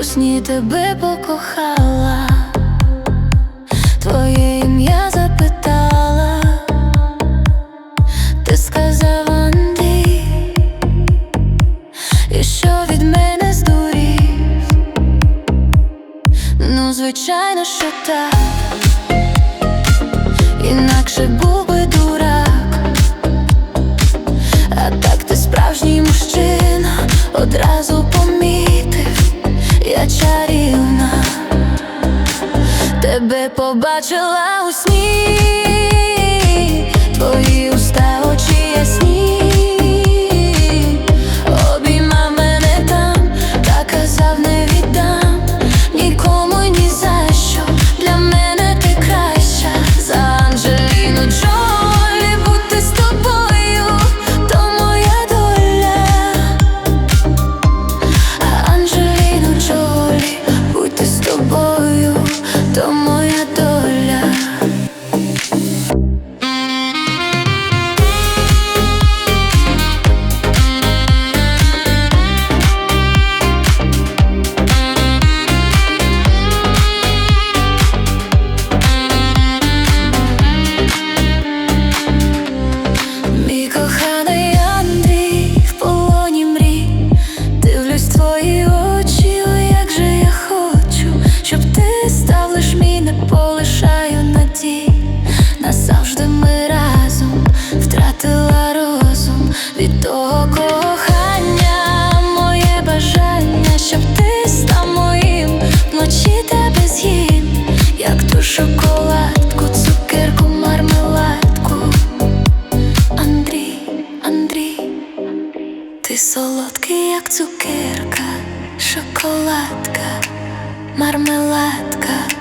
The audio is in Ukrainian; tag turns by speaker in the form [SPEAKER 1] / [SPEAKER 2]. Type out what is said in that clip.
[SPEAKER 1] Усні тебе покохала, твоє ім'я запитала, ти сказав Андрій, і що звичайно, що так. Інакше був би дурак, а так ти справжній мужчина одразу помітив, я чарівна, тебе побачила у сні, твої уста очі ясні. солодкий, як цукерка, шоколадка, мармеладка.